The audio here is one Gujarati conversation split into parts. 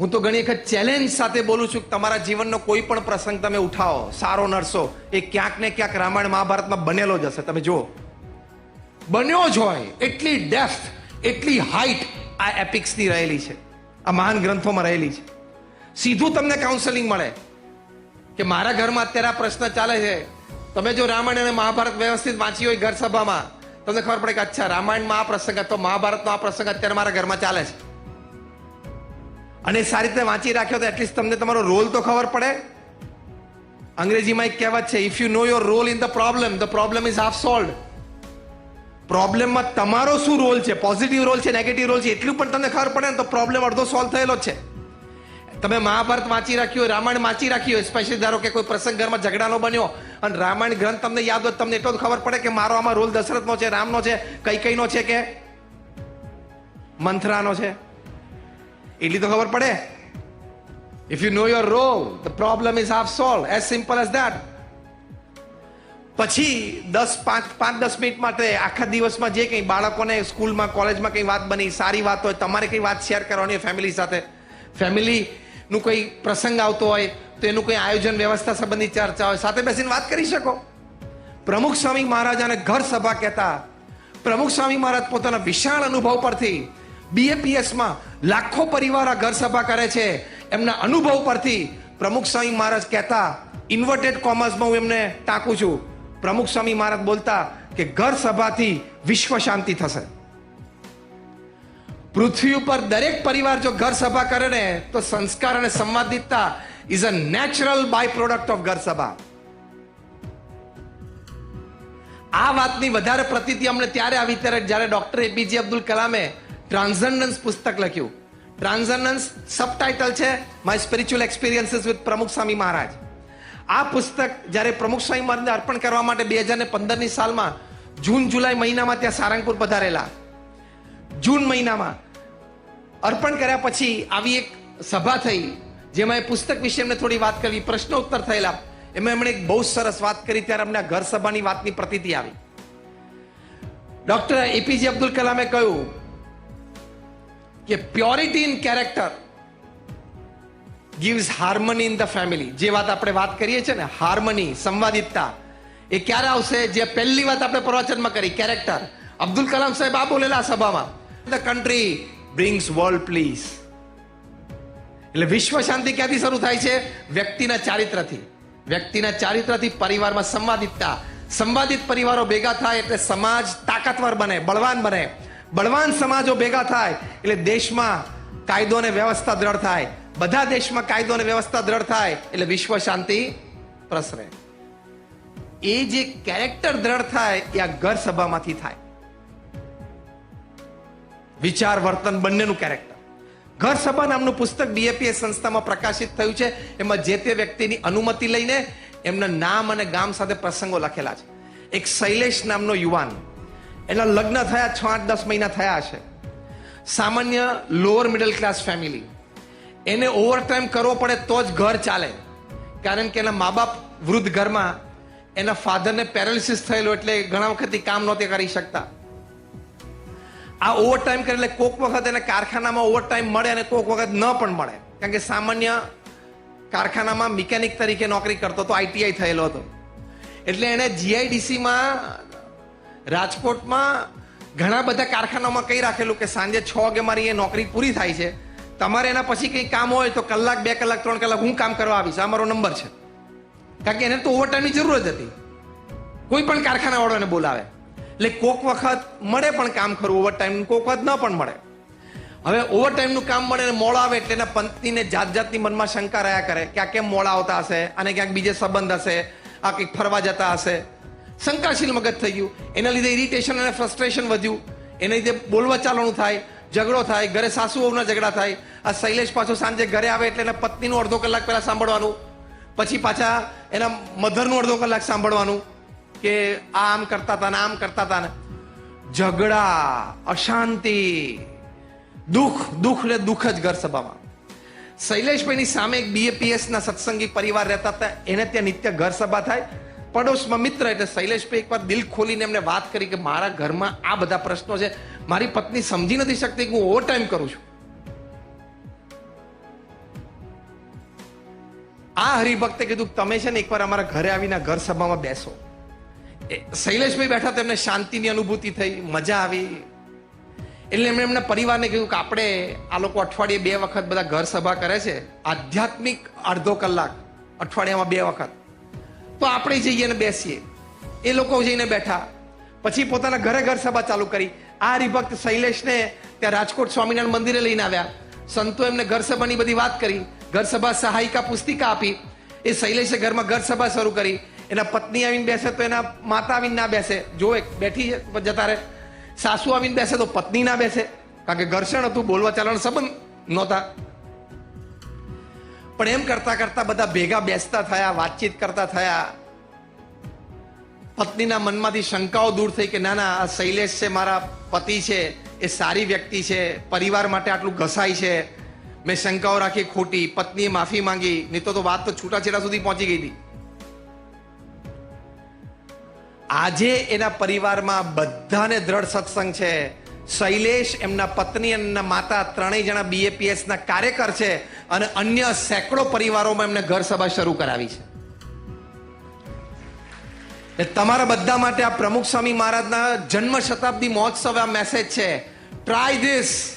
હું તો ઘણી વખત ચેલેન્જ સાથે બોલું છું કે તમારા જીવનનો કોઈ પણ પ્રસંગ તમે ઉઠાવો, સારો નરસો, એ ક્યાંક ને ક્યાંક રામાયણ મહાભારતમાં બનેલો જ હશે. તમે જુઓ. બન્યો જ હોય. એટલી ડેપ્થ એટલી હાઈટ આ એપિક્સની રહેલી છે. આ મહાન ગ્રંથોમાં રહેલી છે. સીધું તમને કાઉન્સેલિંગ મળે કે મારા ઘરમાં અત્યારે આ પ્રશ્ન ચાલે છે. તમે જો રામાયણ અને મહાભારત વ્યવસ્થિત વાંચી હોય ઘર સભામાં, તમને ખબર પડે કે અચ્છા, રામાયણમાં આ પ્રસંગ હતો મહાભારતનો આ પ્રસંગ અત્યારે મારા ઘરમાં ચાલે છે. અને સારી રીતે વાંચી રાખ્યો તો એટલીસ્ટ તમને તમારો રોલ તો ખબર પડે. અંગ્રેજીમાં એક કહેવત છે if you know your role in the problem the problem is half solve પ્રોબ્લેમમાં તમારો શું રોલ છે? પોઝિટિવ રોલ છે નેગેટિવ રોલ છે, એટલું પણ તમને ખબર પડે ને તો પ્રોબ્લેમ અડધો સોલ્વ થયેલો છે. તમે મહાભારત વાંચી રાખ્યું રામાયણ વાંચી રાખ્યું હોય સ્પેશિયલી ધારો કે કોઈ પ્રસંગ ઘરમાં ઝઘડાનો બન્યો અને રામાયણ ગ્રંથ તમને યાદ હોય તમને એટલો ખબર પડે કે મારો આમાં રોલ દશરથનો છે, રામનો છે કઈ કઈનો છે કે મંથરાનો છે. એટલી તો ખબર પડે if you know your role the problem is half solve as simple as that પછી દસ, પાંચ પાંચ, દસ મિનિટ માટે આખા દિવસમાં જે કંઈ બાળકોને સ્કૂલમાં, કોલેજમાં કંઈ વાત બની, સારી વાત હોય, તમારે કંઈ વાત શેર કરવાની હોય ફેમિલી સાથે, ફેમિલીનું કંઈ પ્રસંગ આવતો હોય, તો એનું કંઈ આયોજન, વ્યવસ્થા સંબંધી ચર્ચા હોય, સાથે બેસીને વાત કરી શકો. પ્રમુખ સ્વામી મહારાજાને ઘર સભા કહેતા, પ્રમુખ સ્વામી મહારાજ પોતાના વિશાળ અનુભવ પરથી બીએપીએસમાં લાખો પરિવાર આ ઘર સભા કરે છે. એમના અનુભવ પરથી પ્રમુખ સ્વામી મહારાજ કહેતા ઇન્વર્ટેડ કોમર્સમાં હું એમને ટાંકું છું. પ્રમુખ સ્વામી મહારાજ બોલતા કે, ઘર સભાથી વિશ્વ શાંતિ થશે. પૃથ્વી ઉપર દરેક પરિવાર જો ઘર સભા કરે ને, તો સંસ્કાર અને સંવાદિતતા is a natural byproduct of ઘર સભા. આ વાતની વધારે પ્રતિતિ અમને ત્યારે આવી ત્યારે જ્યારે ડોક્ટર એપીજે અબ્દુલ કલામે ટ્રાન્સેન્ડન્સ પુસ્તક લખ્યું. ટ્રાન્સેન્ડન્સ સબટાઇટલ છે my spiritual experiences with Pramukh Swami Maharaj. આ પુસ્તક જ્યારે પ્રમુખ સ્વામી મહારાજને અર્પણ કરવા માટે બે હજાર પંદરની સાલમાં જૂન, જુલાઈ મહિનામાં ત્યાં સારંગપુર પધારેલા. જૂન મહિનામાં અર્પણ કર્યા પછી આવી એક સભા થઈ, જેમાં એ પુસ્તક વિશે એમને થોડી વાત કરવી પ્રશ્ન ઉત્તર થયેલા. એમાં એમણે એક બહુ સરસ વાત કરી, ત્યારે અમને ઘર સભાની વાતની પ્રતિતિ આવી. ડોક્ટર એપીજે અબ્દુલ કલામે કહ્યું કે purity in character gives harmony in the family જે વાત આપણે વાત કરીએ છીએ ને હાર્મની સંવાદિતતા, એ ક્યારે આવશે? જે પહેલી વાત આપણે પ્રવચનમાં કરી કેરેક્ટર અબ્દુલ કલામ સાહેબ આ બોલેલા સભામાં. The country brings world please એટલે વિશ્વ શાંતિ ક્યાંથી શરૂ થાય છે? વ્યક્તિના ચારિત્રથી. વ્યક્તિના ચારિત્રથી પરિવારમાં સંવાદિતતા. સંવાદિત પરિવારો ભેગા થાય એટલે સમાજ તાકાતવર બને, બળવાન બને. બળવાન સમાજો ભેગા થાય એટલે દેશમાં કાયદો અને વ્યવસ્થા દ્રઢ થાય. બધા દેશમાં કાયદો અને વ્યવસ્થા દ્રઢ થાય એટલે વિશ્વ શાંતિ પ્રસરે. એ જે કેરેક્ટર દ્રઢ થાય એ આ ઘર સભામાંથી થાય. વિચાર વર્તન બંનેનું કેરેક્ટર. ઘર સભા નામનું પુસ્તક બીએપીએસ સંસ્થામાં પ્રકાશિત થયું છે. એમાં જે તે વ્યક્તિની અનુમતિ લઈને એમના નામ અને ગામ સાથે પ્રસંગો લખેલા છે. એક શૈલેષ નામનો યુવાન એના લગ્ન થયા, છ આઠ દસ મહિના થયા છે સામાન્ય લોઅર મિડલ ક્લાસ ફેમિલી એને ઓવરટાઈમ કરવો પડે તો જ ઘર ચાલે. કારણ કે એના મા બાપ વૃદ્ધ ઘરમાં એના ફાધરને પેરાલિસિસ થયેલો એટલે ઘણા વખતથી કામ નહોતે કરી શકતા. આ ઓવરટાઈમ કરે એટલે કોક વખત એને કારખાનામાં ઓવરટાઈમ મળે અને કોક વખત ન પણ મળે. કારણ કે સામાન્ય કારખાનામાં મિકેનિક તરીકે નોકરી કરતો હતો આઈટીઆઈ થયેલો હતો. એટલે એણે જીઆઈડીસીમાં રાજકોટમાં ઘણા બધા કારખાનામાં કહી રાખેલું કે સાંજે છ વાગે મારી એ નોકરી પૂરી થાય છે. તમારે એના પછી કંઈ કામ હોય તો કલાક, બે કલાક, ત્રણ કલાક હું કામ કરવા આવીશ. આ મારો નંબર છે. કારણ કે એને તો ઓવરટાઈમની જરૂર જ હતી. કોઈ પણ કારખાના એને બોલાવે. એટલે કોક વખત મળે પણ કામ ખરું ઓવરટાઈમ કોક વખત ન પણ મળે. હવે ઓવરટાઈમનું કામ મળે ને મોડા આવે એટલે એના પંક્તિને જાત જાતની મનમાં શંકા રહ્યા કરે. કે આ કેમ મોડા આવતા હશે અને ક્યાંક બીજે સંબંધ હશે, આ કંઈક ફરવા જતા હશે. શંકાશીલ મગજ થઈ ગયું. એના લીધે ઇરિટેશન અને ફ્રસ્ટ્રેશન વધ્યું. એના લીધે બોલવા ચાલવાનું થાય, ઝઘડો થાય, ઘરે સાસુ વહુના ઝઘડા થાય. આ શૈલેષ પાછો સાંજે ઘરે આવે એટલે એના પત્નીનું અડધો કલાક પહેલા સાંભળવાનું. પછી પાછા એના મધરનું અડધો કલાક સાંભળવાનું કે આ આમ કરતા હતા ને આમ કરતા હતા ને. ઝઘડા, અશાંતિ, દુઃખ દુઃખ ને દુઃખ જ ઘર સભામાં. શૈલેષભાઈની સામે એક બીએપીએસ ના સત્સંગી પરિવાર રહેતા હતા. એને ત્યાં નિત્ય ઘર સભા થાય. પડોશમાં મિત્ર એટલે શૈલેષભાઈ એકવાર દિલ ખોલીને એમને વાત કરી કે મારા ઘરમાં આ બધા પ્રશ્નો છે. મારી પત્ની સમજી નથી શકતી કે હું ઓવર ટાઈમ કરું છું. આ હરિભક્તે કીધું તમે છે ને એકવાર અમારા ઘરે આવીને ઘર સભામાં બેસો. શૈલેષભાઈ બેઠા તેમને શાંતિની અનુભૂતિ થઈ, મજા આવી. એટલે એમણે એમના પરિવારને કીધું કે આપણે આ લોકો અઠવાડિયે બે વખત બધા ઘર સભા કરે છે. આધ્યાત્મિક અડધો કલાક, અઠવાડિયામાં બે વખત. તો આપણે જઈએ ને બેસીએ. એ લોકો જઈને બેઠા. પછી પોતાના ઘરે ઘર સભા ચાલુ કરી. આ હરિભક્ત શૈલેષને ત્યાં રાજકોટ સ્વામિનારાયણ મંદિરે લઈને આવ્યા. સંતો એમને ઘર સભાની બધી વાત કરી. ઘર સભા સહાયિકા પુસ્તિકા આપી. એ શૈલેષે ઘરમાં ઘર સભા શરૂ કરી. એના પત્ની આવીને બેસે તો એના માતા આવીને ના બેસે. એક બેઠી જતા રહે. સાસુ આવીને બેસે તો પત્ની ના બેસે. કારણ કે ઘર્ષણ હતું, બોલવા ચાલવાનો સંબંધ નહોતા. પણ એમ કરતા કરતા બધા ભેગા બેસતા થયા, વાતચીત કરતા થયા. પત્નીના મનમાંથી શંકાઓ દૂર થઈ કે, ના ના, આ શૈલેષ છે, મારા પતિ છે, એ સારી વ્યક્તિ છે, પરિવાર માટે આટલું ઘસાય છે. મેં શંકાઓ રાખી ખોટી, પત્નીએ માફી માંગી, નહીં તો વાત તો છૂટાછેડા સુધી પહોંચી ગઈ હતી. આજે એના પરિવારમાં બધાને દ્રઢ સત્સંગ છે. શૈલેષ એમના પત્ની અને એમના માતા ત્રણેય જણા બીએપીએસ ના કાર્યકર છે અને અન્ય સેંકડો પરિવારોમાં એમને ઘર સભા શરૂ કરાવી છે. તમારા બધા માટે આ પ્રમુખ સ્વામી મહારાજના જન્મ શતાબ્દી મહોત્સવ આ મેસેજ છે. Try this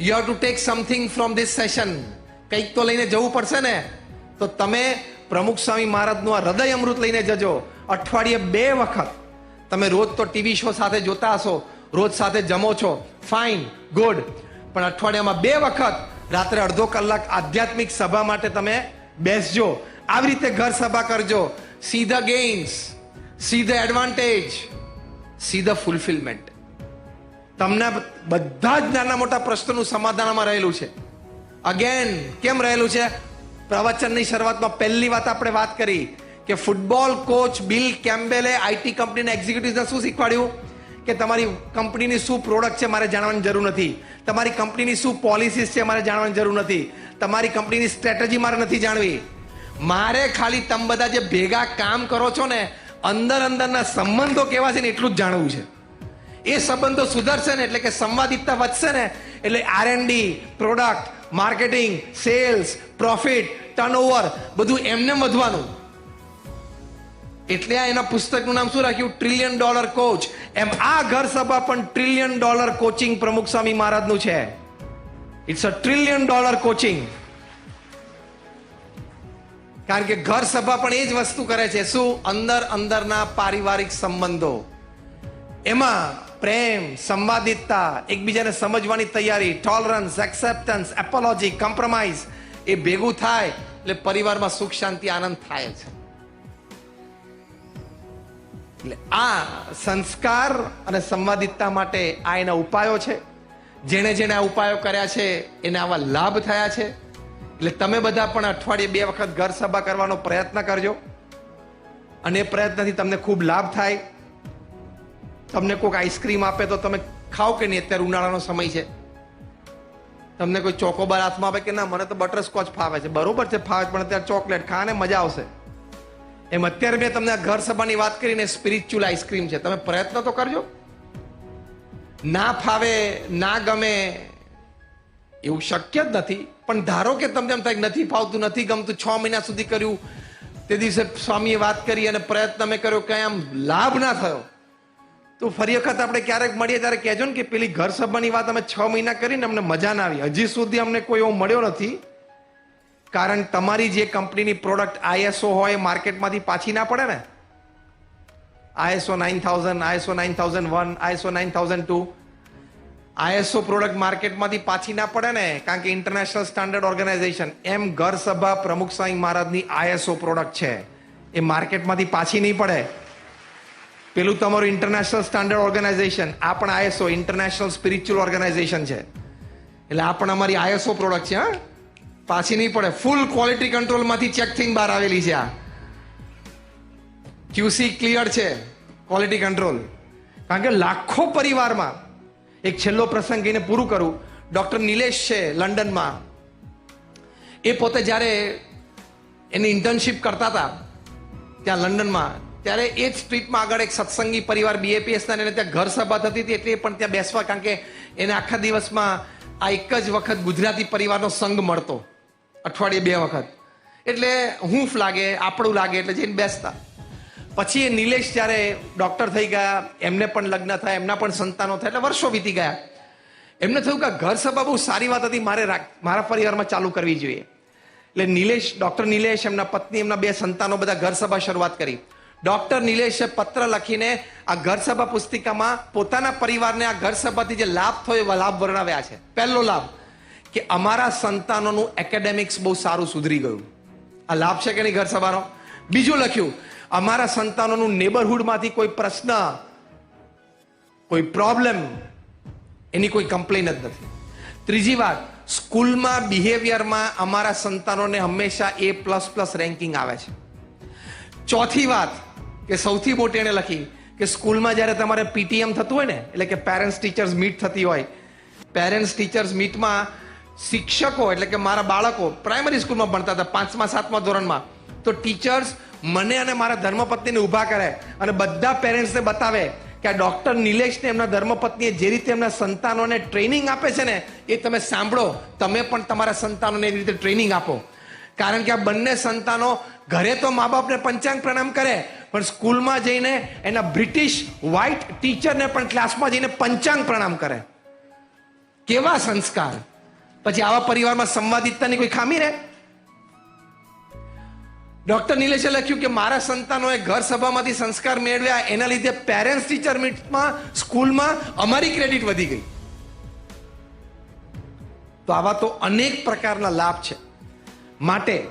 you have to take something from this session કંઈક તો લઈને જવું પડશે ને? તો તમે પ્રમુખ સ્વામી મહારાજનું આ હૃદય અમૃત લઈને જજો. અઠવાડિયે બે વખત તમે રોજ તો ટીવી શો સાથે જોતા હશો. રોજ સાથે જમો છો. ફાઇન ગુડ પણ અઠવાડિયામાં બે વખત, રાત્રે અડધો કલાક આધ્યાત્મિક સભા માટે તમે બેસજો. આવી રીતે ઘર સભા કરજો. See the gains see the advantage see the fulfilment તમને બધા જ નાના મોટા પ્રશ્નોનું સમાધાનમાં રહેલું છે. અગેન કેમ રહેલું છે? પ્રવચનની શરૂઆતમાં પહેલી વાત આપણે વાત કરી કે ફૂટબોલ કોચ બિલ કેમ્બેલે આઈટી કંપનીના એક્ઝિક્યુટિવને શું શીખવાડ્યું? કે તમારી કંપનીની શું પ્રોડક્ટ છે મારે જાણવાની જરૂર નથી. તમારી કંપનીની શું પોલિસીસ છે મારે જાણવાની જરૂર નથી. તમારી કંપનીની સ્ટ્રેટેજી મારે નથી જાણવી. મારે ખાલી તમે બધા જે ભેગા કામ કરો છો ને, અંદર અંદરના સંબંધો કેવા છે ને એટલું જ જાણવું છે. એ સંબંધો સુધરશે ને એટલે કે સંવાદિતતા વધશે ને, એટલે R D product marketing sales profit turnover બધું એમને વધવાનું. એટલે આ એના પુસ્તકનું નામ શું રાખ્યું? ટ્રિલિયન ડોલર કોચ એમ આ ઘર સભા પણ ટ્રિલિયન ડોલર કોચિંગ પ્રમુખ સ્વામી મહારાજનું છે. It's a trillion dollar coaching કારણ કે ઘર સભા પણ એ જ વસ્તુ કરે છે. શું? અંદર અંદરના પારિવારિક સંબંધો. એમાં પ્રેમ, સંવાદિતતા, એકબીજાને સમજવાની તૈયારી ટોલરન્સ એક્સેપ્ટન્સ એપોલોજી કોમ્પ્રોમાઇઝ એ ભેગું થાય, એટલે પરિવારમાં સુખ, શાંતિ, આનંદ થાય છે એટલે આ સંસ્કાર અને સંવાદિતતા માટે આ એના ઉપાયો છે. જેણે જેણે આ ઉપાયો કર્યા છે, એને આવા લાભ થયા છે. એટલે તમે બધા પણ અઠવાડિયે બે વખત ઘર સભા કરવાનો પ્રયત્ન કરજો. અને એ પ્રયત્નથી તમને ખૂબ લાભ થાય. તમને કોઈક આઈસ્ક્રીમ આપે તો તમે ખાઓ કે નહીં? અત્યારે ઉનાળાનો સમય છે. તમને કોઈ ચોકોબાર હાથમાં આપે કે ના, મને તો બટરસ્કોચ ફાવે છે. બરોબર છે, ફાવે પણ અત્યારે ચોકલેટ ખાને મજા આવશે. એમ અત્યારે મેં તમને ઘર સભાની વાત કરીને સ્પિરિચ્યુઅલ આઈસ્ક્રીમ છે. તમે પ્રયત્ન તો કરજો. ના ફાવે, ના ગમે, એવું શક્ય જ નથી. પણ ધારો કે તમને એમ થાય નથી ફાવતું, નથી ગમતું, છ મહિના સુધી કર્યું, તે દિવસે સ્વામીએ વાત કરી અને પ્રયત્ન મેં કર્યો કઈ આમ લાભ ના થયો. તો ફરી વખત આપણે ક્યારેક મળીએ ત્યારે કહેજો ને કે પેલી ઘર સભાની વાત અમે છ મહિના કરીને અમને મજા ના આવી. હજી સુધી અમને કોઈ એવો મળ્યો નથી. કારણ તમારી જે કંપનીની પ્રોડક્ટ આઈએસઓ હોય, માર્કેટમાંથી પાછી ના પડે ને? ISO nine thousand, ISO nine thousand one, ISO nine thousand two. ISO product માર્કેટમાંથી પાછી ના પડે ને? કારણ કે ઇન્ટરનેશનલ સ્ટાન્ડર્ડ ઓર્ગેનાઇઝેશન, એમ ઘર સભા પ્રમુખ સ્વામી મહારાજની આઈએસઓ પ્રોડક્ટ છે. એ માર્કેટમાંથી પાછી નહીં પડે. પેલું તમારું ઇન્ટરનેશનલ સ્ટાન્ડર્ડ ઓર્ગેનાઇઝેશન, આ પણ આઈએસઓ, ઇન્ટરનેશનલ સ્પિરિચ્યુઅલ ઓર્ગેનાઇઝેશન છે. એટલે આ પણ અમારી આઈએસઓ પ્રોડક્ટ છે, હા? પાછી નહીં પડે. ફૂલ ક્વોલિટી કંટ્રોલમાંથી ચેક થઈને બહાર આવેલી છે આ. ક્યુસી ક્લિયર છે. ક્વોલિટી કંટ્રોલ કારણ કે લાખો પરિવારમાં એક છેલ્લો પ્રસંગ કહીને પૂરું કરું. ડૉક્ટર નિલેશ છે લંડનમાં. એ પોતે જ્યારે એની ઇન્ટર્નશિપ કરતા હતા, ત્યાં લંડનમાં, ત્યારે એ જ સ્ટ્રીટમાં આગળ એક સત્સંગી પરિવાર બીએપીએસના એને ત્યાં ઘર સભા થતી હતી એટલે પણ ત્યાં બેસવા, કારણ કે એને આખા દિવસમાં આ એક જ વખત ગુજરાતી પરિવારનો સંઘ મળતો. અઠવાડિયે બે વખત. એટલે હૂંફ લાગે આપણું લાગે, એટલે જઈને બેસતા. પછી એ નિલેશ જ્યારે ડૉક્ટર થઈ ગયા, એમને પણ લગ્ન થયા, એમના પણ સંતાનો થયા, એટલે વર્ષો વીતી ગયા. એમને થયું કે ઘર સભા બહુ સારી વાત હતી, મારે મારા પરિવારમાં ચાલુ કરવી જોઈએ. એટલે નિલેશ, ડૉક્ટર નિલેશ, એમના પત્ની, એમના બે સંતાનો બધા ઘર સભા શરૂઆત કરી. ડૉક્ટર નિલેશે પત્ર લખીને આ ઘર સભા પુસ્તિકામાં પોતાના પરિવારને આ ઘર સભાથી જે લાભ થયો એવા લાભ વર્ણવ્યા છે. પહેલો લાભ. કે અમારા સંતાનોનું એકેડેમિક્સ બહુ સારું સુધરી ગયું. આ લાભ છે કે નહીં ઘર સભાનો? બીજું લખ્યું, અમારા સંતાનોનું નેબરહુડમાંથી કોઈ પ્રશ્ન, કોઈ પ્રોબ્લેમ એની કોઈ કમ્પ્લેન જ નથી. ત્રીજી વાત, સ્કૂલમાં બિહેવિયરમાં અમારા સંતાનોને હંમેશા એ પ્લસ પ્લસ રેન્કિંગ આવે છે. ચોથી વાત, કે સૌથી મોટી એણે લખી કે સ્કૂલમાં જ્યારે તમારે પીટીએમ થતું હોય ને, એટલે કે પેરેન્ટ્સ ટીચર્સ મીટ થતી હોય પેરેન્ટ્સ ટીચર્સ મીટમાં શિક્ષકો, એટલે કે મારા બાળકો પ્રાઇમરી સ્કૂલમાં ભણતા હતા, પાંચમા, સાતમા ધોરણમાં. તો ટીચર્સ મને અને મારા ધર્મપત્નીને ઊભા કરે અને બધા પેરેન્ટ્સને બતાવે કે આ ડૉક્ટર નિલેશને એમના ધર્મપત્નીએ જે રીતે એમના સંતાનોને ટ્રેનિંગ આપે છે ને, એ તમે સાંભળો. તમે પણ તમારા સંતાનોને એ રીતે ટ્રેનિંગ આપો. કારણ કે આ બંને સંતાનો ઘરે તો મા બાપને પંચાંગ પ્રણામ કરે, પણ સ્કૂલમાં જઈને એના બ્રિટિશ વ્હાઇટ ટીચરને પણ ક્લાસમાં જઈને પંચાંગ પ્રણામ કરે. કેવા સંસ્કાર. પછી આવા પરિવારમાં સંવાદિતતાની કોઈ ખામી રહે? ડોક્ટર નિલેશે લખ્યું કે મારા સંતાનોએ ઘર સભામાંથી સંસ્કાર મેળવ્યા, એના લીધે પેરેન્ટ્સ ટીચર મીટમાં સ્કૂલમાં અમારી ક્રેડિટ વધી ગઈ. તો આવા તો અનેક પ્રકારના લાભ છે. માટે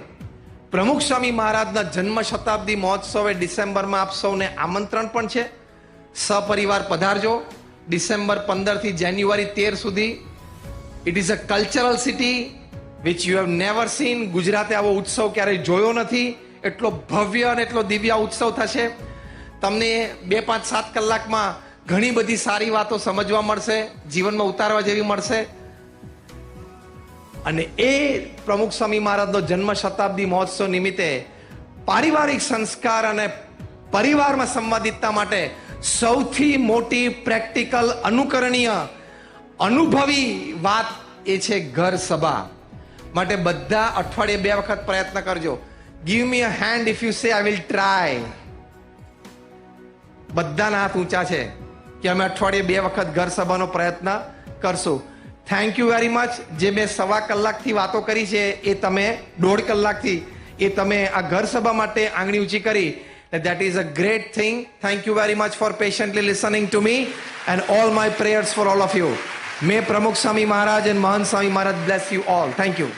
પ્રમુખ સ્વામી મહારાજના જન્મ શતાબ્દી મહોત્સવે ડિસેમ્બરમાં આપ સૌને આમંત્રણ પણ છે. સપરિવાર પધારજો. ડિસેમ્બર પંદરથી જાન્યુઆરી તેર સુધી it is a cultural city which you have never seen ગુજરાતે આવો ઉત્સવ ક્યારેય જોયો નથી. એટલો ભવ્ય અને એટલો દિવ્ય ઉત્સવ થશે. તમને બે પાંચ સાત કલાકમાં ઘણી બધી સારી વાતો સમજવા મળશે, જીવનમાં ઉતારવા જેવી મળશે. અને એ પ્રમુખ સ્વામી મહારાજનો જન્મ શતાબ્દી મહોત્સવ નિમિત્તે પારિવારિક સંસ્કાર અને પરિવારમાં સંવાદિતતા માટે સૌથી મોટી પ્રેક્ટિકલ અનુકરણીય અનુભવી વાત એ છે ઘર સભા. માટે બધા અઠવાડિયે બે વખત પ્રયત્ન કરજો. Give me a hand if you say I will try બધાના હાથ ઊંચા છે કે અમે અઠવાડિયે બે વખત ઘર સભાનો પ્રયત્ન કરશું. થેન્ક યુ વેરી મચ જે મેં સવા કલાકથી વાતો કરી છે એ તમે દોઢ કલાકથી એ તમે આ ઘર સભા માટે આંગળી ઊંચી કરી. That is a great thing. Thank you very much for patiently listening to me and all my prayers for all of you. May pramukh swami maharaj and mahan swami maharaj bless you all thank you